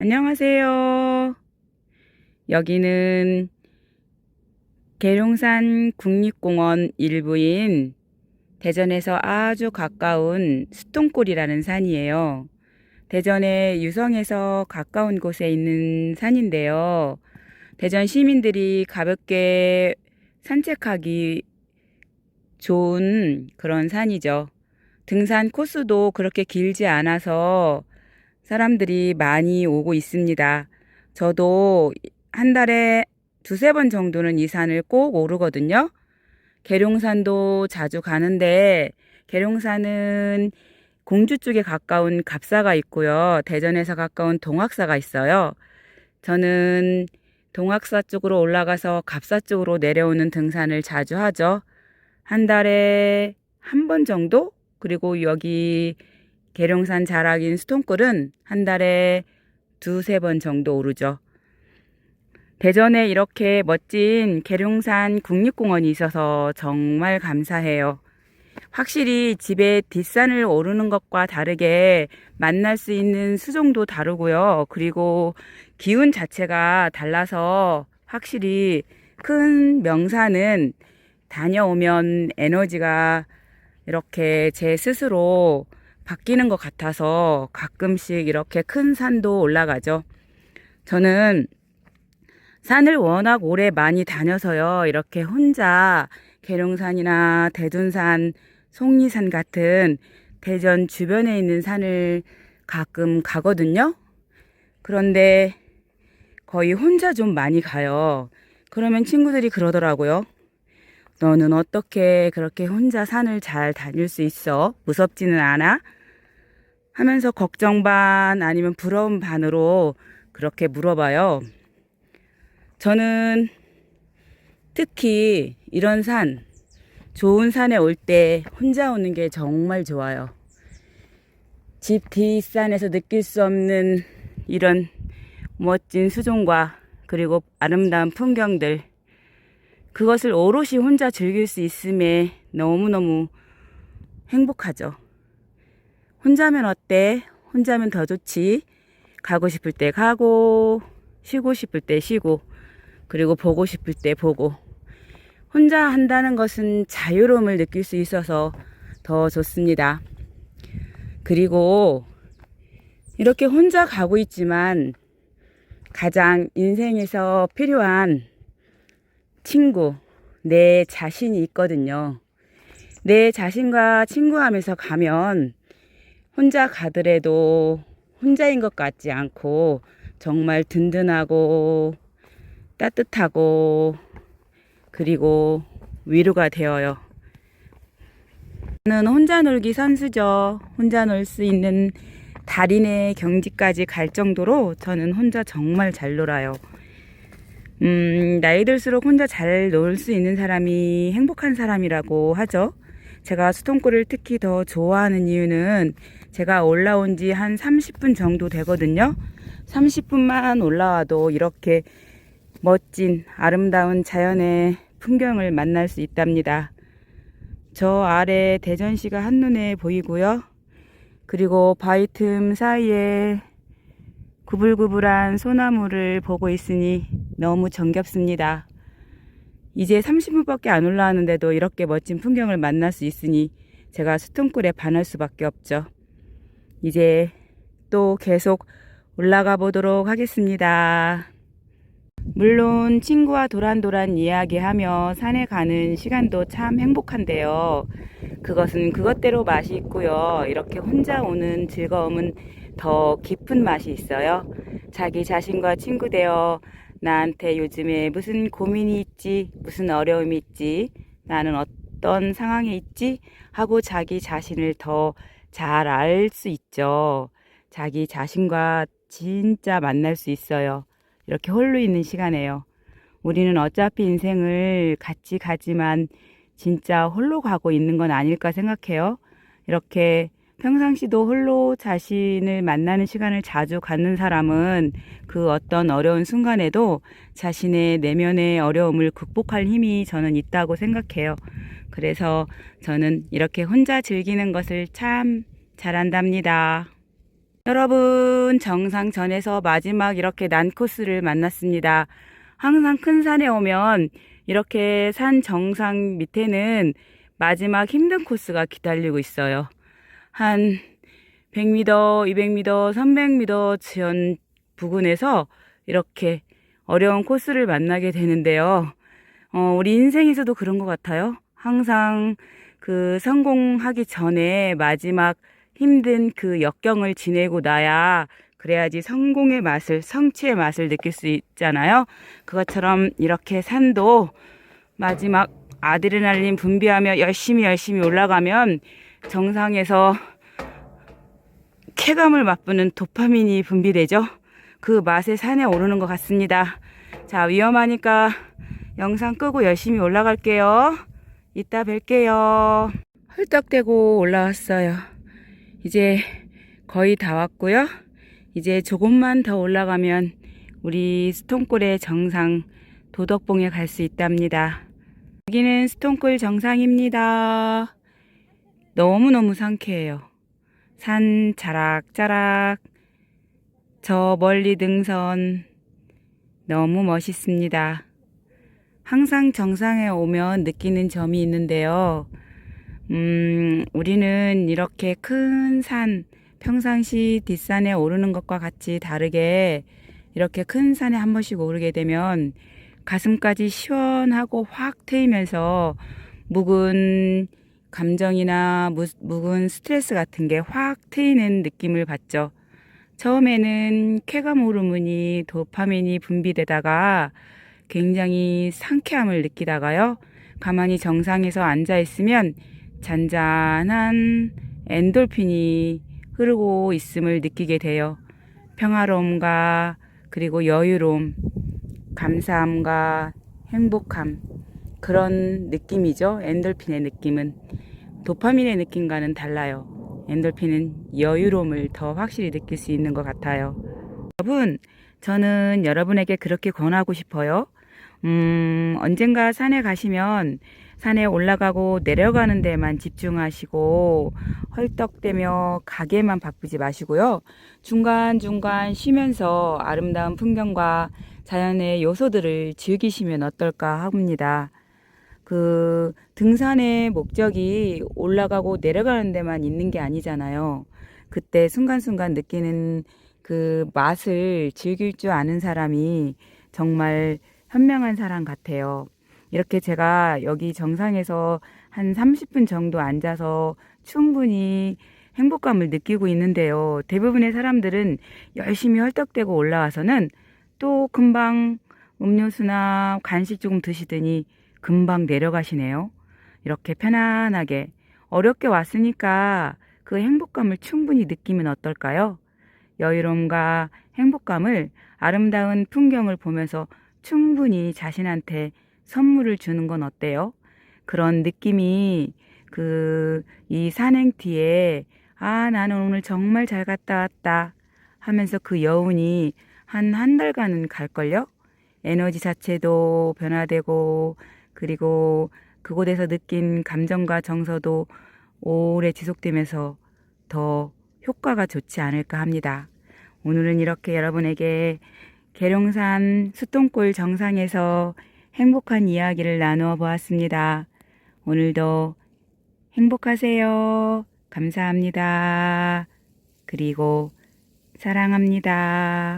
안녕하세요. 여기는 계룡산 국립공원 일부인 대전에서 아주 가까운 수통골이라는 산이에요. 대전의 유성에서 가까운 곳에 있는 산인데요. 대전 시민들이 가볍게 산책하기 좋은 그런 산이죠. 등산 코스도 그렇게 길지 않아서 사람들이 많이 오고 있습니다. 저도 한 달에 두세 번 정도는 이 산을 꼭 오르거든요. 계룡산도 자주 가는데 계룡산은 공주 쪽에 가까운 갑사가 있고요. 대전에서 가까운 동학사가 있어요. 저는 동학사 쪽으로 올라가서 갑사 쪽으로 내려오는 등산을 자주 하죠. 한 달에 한 번 정도? 그리고 여기 계룡산 자락인 수통골은 한 달에 두세 번 정도 오르죠. 대전에 이렇게 멋진 계룡산 국립공원이 있어서 정말 감사해요. 확실히 집에 뒷산을 오르는 것과 다르게 만날 수 있는 수종도 다르고요. 그리고 기운 자체가 달라서 확실히 큰 명산은 다녀오면 에너지가 이렇게 제 스스로 바뀌는 것 같아서 가끔씩 이렇게 큰 산도 올라가죠. 저는 산을 워낙 오래 많이 다녀서요. 이렇게 혼자 계룡산이나 대둔산, 속리산 같은 대전 주변에 있는 산을 가끔 가거든요. 그런데 거의 혼자 좀 많이 가요. 그러면 친구들이 그러더라고요. 너는 어떻게 그렇게 혼자 산을 잘 다닐 수 있어? 무섭지는 않아? 하면서 걱정 반 아니면 부러움 반으로 그렇게 물어봐요. 저는 특히 이런 산, 좋은 산에 올 때 혼자 오는 게 정말 좋아요. 집 뒷산에서 느낄 수 없는 이런 멋진 수종과 그리고 아름다운 풍경들, 그것을 오롯이 혼자 즐길 수 있음에 너무너무 행복하죠. 혼자면 어때? 혼자면 더 좋지. 가고 싶을 때 가고, 쉬고 싶을 때 쉬고, 그리고 보고 싶을 때 보고. 혼자 한다는 것은 자유로움을 느낄 수 있어서 더 좋습니다. 그리고 이렇게 혼자 가고 있지만 가장 인생에서 필요한 친구, 내 자신이 있거든요. 내 자신과 친구하면서 가면 혼자 가더라도 혼자인 것 같지 않고 정말 든든하고 따뜻하고 그리고 위로가 되어요. 저는 혼자 놀기 선수죠. 혼자 놀 수 있는 달인의 경지까지 갈 정도로 저는 혼자 정말 잘 놀아요. 음, 나이 들수록 혼자 잘 놀 수 있는 사람이 행복한 사람이라고 하죠. 제가 수동골을 특히 더 좋아하는 이유는 제가 올라온 지 한 30분 정도 되거든요. 30분만 올라와도 이렇게 멋진 아름다운 자연의 풍경을 만날 수 있답니다. 저 아래 대전시가 한눈에 보이고요. 그리고 바위 틈 사이에 구불구불한 소나무를 보고 있으니 너무 정겹습니다. 이제 30분밖에 안 올라왔는데도 이렇게 멋진 풍경을 만날 수 있으니 제가 수통골에 반할 수밖에 없죠. 이제 또 계속 올라가 보도록 하겠습니다. 물론 친구와 도란도란 이야기하며 산에 가는 시간도 참 행복한데요. 그것은 그것대로 맛이 있고요. 이렇게 혼자 오는 즐거움은 더 깊은 맛이 있어요. 자기 자신과 친구 되어 나한테 요즘에 무슨 고민이 있지, 무슨 어려움이 있지, 나는 어떤 상황에 있지 하고 자기 자신을 더 잘 알 수 있죠. 자기 자신과 진짜 만날 수 있어요. 이렇게 홀로 있는 시간에요. 우리는 어차피 인생을 같이 가지만 진짜 홀로 가고 있는 건 아닐까 생각해요. 이렇게 평상시도 홀로 자신을 만나는 시간을 자주 갖는 사람은 그 어떤 어려운 순간에도 자신의 내면의 어려움을 극복할 힘이 저는 있다고 생각해요. 그래서 저는 이렇게 혼자 즐기는 것을 참 잘한답니다. 여러분, 정상 전에서 마지막 이렇게 난 코스를 만났습니다. 항상 큰 산에 오면 이렇게 산 정상 밑에는 마지막 힘든 코스가 기다리고 있어요. 한 100m, 200m, 300m 전 부근에서 이렇게 어려운 코스를 만나게 되는데요. 어, 우리 인생에서도 그런 것 같아요. 항상 그 성공하기 전에 마지막 힘든 그 역경을 지내고 나야 그래야지 성공의 맛을, 성취의 맛을 느낄 수 있잖아요. 그것처럼 이렇게 산도 마지막 아드레날린 분비하며 열심히 열심히 올라가면 정상에서 쾌감을 맛보는 도파민이 분비되죠. 그 맛에 산에 오르는 것 같습니다. 자, 위험하니까 영상 끄고 열심히 올라갈게요. 이따 뵐게요. 헐떡대고 올라왔어요. 이제 거의 다 왔고요. 이제 조금만 더 올라가면 우리 스톤골의 정상 도덕봉에 갈 수 있답니다. 여기는 스톤골 정상입니다. 너무너무 상쾌해요. 산 자락자락 저 멀리 등선 너무 멋있습니다. 항상 정상에 오면 느끼는 점이 있는데요. 음, 우리는 이렇게 큰 산, 평상시 뒷산에 오르는 것과 같이 다르게 이렇게 큰 산에 한 번씩 오르게 되면 가슴까지 시원하고 확 트이면서 묵은 감정이나 무, 묵은 스트레스 같은 게 확 트이는 느낌을 받죠. 처음에는 쾌감 호르몬이 도파민이 분비되다가 굉장히 상쾌함을 느끼다가요. 가만히 정상에서 앉아 있으면 잔잔한 엔돌핀이 흐르고 있음을 느끼게 돼요. 평화로움과 그리고 여유로움, 감사함과 행복함 그런 느낌이죠. 엔돌핀의 느낌은 도파민의 느낌과는 달라요. 엔돌핀은 여유로움을 더 확실히 느낄 수 있는 것 같아요. 여러분, 저는 여러분에게 그렇게 권하고 싶어요. 음, 언젠가 산에 가시면 산에 올라가고 내려가는 데만 집중하시고 헐떡대며 가게만 바쁘지 마시고요. 중간중간 쉬면서 아름다운 풍경과 자연의 요소들을 즐기시면 어떨까 합니다. 그 등산의 목적이 올라가고 내려가는 데만 있는 게 아니잖아요. 그때 순간순간 느끼는 그 맛을 즐길 줄 아는 사람이 정말 현명한 사람 같아요. 이렇게 제가 여기 정상에서 한 30분 정도 앉아서 충분히 행복감을 느끼고 있는데요. 대부분의 사람들은 열심히 헐떡대고 올라와서는 또 금방 음료수나 간식 조금 드시더니 금방 내려가시네요. 이렇게 편안하게 어렵게 왔으니까 그 행복감을 충분히 느끼면 어떨까요? 여유로움과 행복감을 아름다운 풍경을 보면서 충분히 자신한테 선물을 주는 건 어때요? 그런 느낌이 그 이 산행 뒤에 아 나는 오늘 정말 잘 갔다 왔다 하면서 그 여운이 한 한 달간은 갈걸요? 에너지 자체도 변화되고 그리고 그곳에서 느낀 감정과 정서도 오래 지속되면서 더 효과가 좋지 않을까 합니다. 오늘은 이렇게 여러분에게 계룡산 수똥골 정상에서 행복한 이야기를 나누어 보았습니다. 오늘도 행복하세요. 감사합니다. 그리고 사랑합니다.